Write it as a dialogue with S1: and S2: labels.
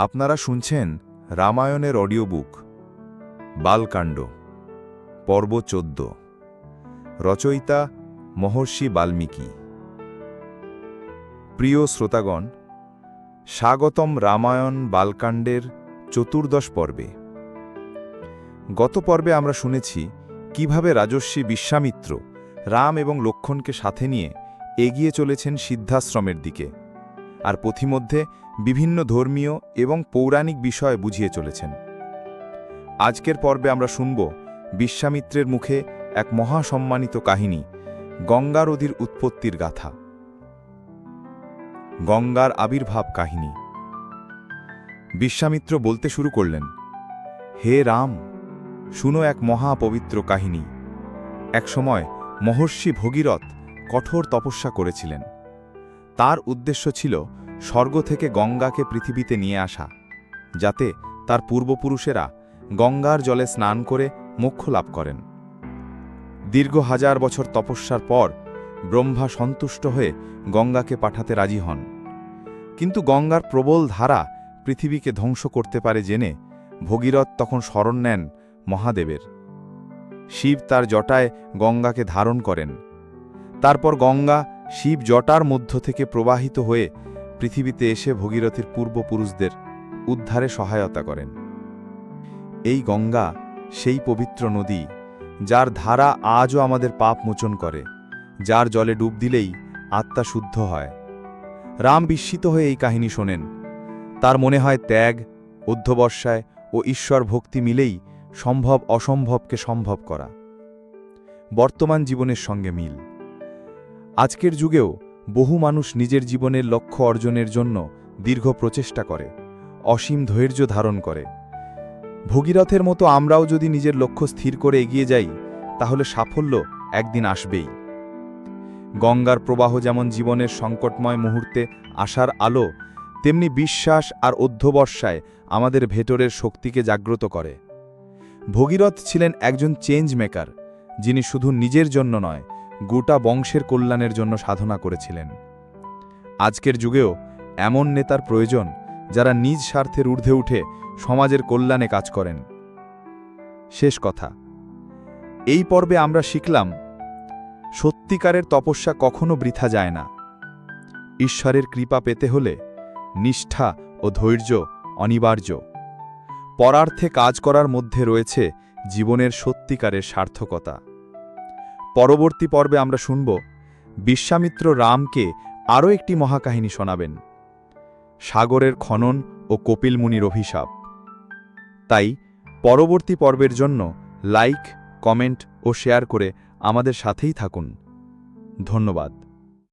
S1: আপনারা শুনছেন রামায়ণের অডিও বুক বালকাণ্ড, পর্ব চোদ্দ, রচয়িতা মহর্ষি বাল্মীকি। প্রিয় শ্রোতাগণ, স্বাগতম রামায়ণ বালকাণ্ডের চতুর্দশ পর্বে। গত পর্বে আমরা শুনেছি কীভাবে রাজস্বী বিশ্বামিত্র রাম এবং লক্ষণকে সাথে নিয়ে এগিয়ে চলেছেন সিদ্ধাশ্রমের দিকে। আর পথিমধ্যে বিভিন্ন ধর্মীয় এবং পৌরাণিক বিষয় বুঝিয়ে চলেছেন। আজকের পর্বে আমরা শুনব বিশ্বামিত্রের মুখে এক মহাসম্মানিত কাহিনী গঙ্গা নদীর উৎপত্তির গাথা। গঙ্গার আবির্ভাব কাহিনী। বিশ্বামিত্র বলতে শুরু করলেন, হে রাম, শুনো এক মহাপবিত্র কাহিনী। একসময় মহর্ষি ভগীরথ কঠোর তপস্যা করেছিলেন। তার উদ্দেশ্য ছিল স্বর্গ থেকে গঙ্গাকে পৃথিবীতে নিয়ে আসা, যাতে তার পূর্বপুরুষেরা গঙ্গার জলে স্নান করে মোক্ষ লাভ করেন। দীর্ঘ হাজার বছর তপস্যার পর ব্রহ্মা সন্তুষ্ট হয়ে গঙ্গাকে পাঠাতে রাজি হন। কিন্তু গঙ্গার প্রবল ধারা পৃথিবীকে ধ্বংস করতে পারে জেনে ভগীরথ তখন স্মরণ নেন মহাদেবের। শিব তার জটায় গঙ্গাকে ধারণ করেন। তারপর গঙ্গা শিব জটার মধ্য থেকে প্রবাহিত হয়ে পৃথিবীতে এসে ভগীরথের পূর্বপুরুষদের উদ্ধারে সহায়তা করেন। এই গঙ্গা সেই পবিত্র নদী, যার ধারা আজও আমাদের পাপ মোচন করে, যার জলে ডুব দিলেই আত্মা শুদ্ধ হয়। রাম বিস্মিত হয়ে এই কাহিনী শোনেন। তার মনে হয় ত্যাগ অধ্যবর্ষায় ও ঈশ্বর ভক্তি মিলেই সম্ভব অসম্ভবকে সম্ভব করা। বর্তমান জীবনের সঙ্গে মিল। আজকের যুগেও বহু মানুষ নিজের জীবনের লক্ষ্য অর্জনের জন্য দীর্ঘ প্রচেষ্টা করে, অসীম ধৈর্য ধারণ করে। ভগীরথের মতো আমরাও যদি নিজের লক্ষ্য স্থির করে এগিয়ে যাই, তাহলে সাফল্য একদিন আসবেই। গঙ্গার প্রবাহ যেমন জীবনের সংকটময় মুহূর্তে আসার আলো, তেমনি বিশ্বাস আর অধ্যবর্ষায় আমাদের ভেতরের শক্তিকে জাগ্রত করে। ভগীরথ ছিলেন একজন চেঞ্জ মেকার যিনি শুধু নিজের জন্য নয় গোটা বংশের কল্যাণের জন্য সাধনা করেছিলেন। আজকের যুগেও এমন নেতার প্রয়োজন যারা নিজ স্বার্থের ঊর্ধ্বে উঠে সমাজের কল্যাণে কাজ করেন। শেষ কথা, এই পর্বে আমরা শিখলাম, সত্যিকারের তপস্যা কখনো বৃথা যায় না। ঈশ্বরের কৃপা পেতে হলে নিষ্ঠা ও ধৈর্য অনিবার্য। পরার্থে কাজ করার মধ্যে রয়েছে জীবনের সত্যিকারের সার্থকতা। পরবর্তী পর্বে আমরা শুনব বিশ্বামিত্র রামকে আরও একটি মহাকাহিনী শোনাবেন। সাগরের খনন ও কপিল মুনির অভিশাপ। তাই পরবর্তী পর্বের জন্য লাইক, কমেন্ট ও শেয়ার করে আমাদের সাথেই থাকুন। ধন্যবাদ।